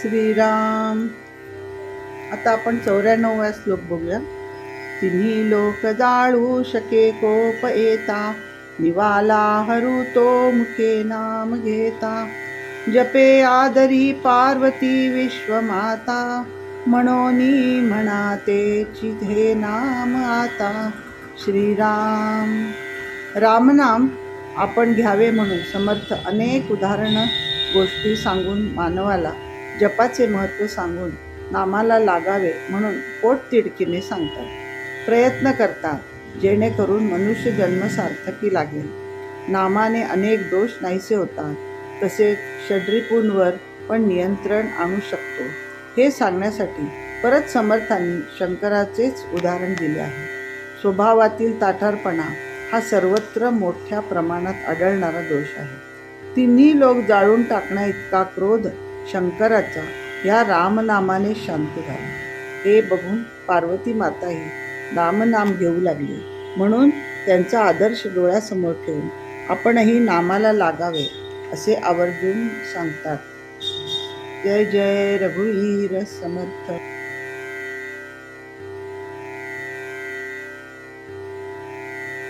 श्रीराम. आता आपण चौऱ्याण्णवव्या श्लोक बघूया. तिन्ही लोक जाळू शके कोप येता. निवाला हरू तो मुखे नाम घेता. जपे आदरी पार्वती विश्वमाता. म्हणोनी म्हणाते चिधे नाम आता. श्रीराम. रामनाम आपण घ्यावे म्हणून समर्थ अनेक उदाहरणं गोष्टी सांगून मानवाला जपाचे महत्त्व सांगून नामाला लागावे म्हणून पोटतिडकीने सांगतात. प्रयत्न करतात जेणेकरून मनुष्य जन्म सार्थकी लागेल. नामाने अनेक दोष नाहीसे होतात तसेच षड्रिपूंवर पण नियंत्रण आणू शकतो. हे सांगण्यासाठी परत समर्थांनी शंकराचेच उदाहरण दिले आहे. स्वभावातील ताठारपणा हा सर्वत्र मोठ्या प्रमाणात आढळणारा दोष आहे. तिन्ही लोक जाळून टाकण्या इतका क्रोध शंकराचा या रामनामाने शांत झाला हे बघून पार्वती माताही रामनाम घेऊ लागली. म्हणून त्यांचा आदर्श डोळ्यासमोर ठेवून आपणही नामाला लागावे असे आवर्जून सांगतात. जय जय रघुवीर समर्थ.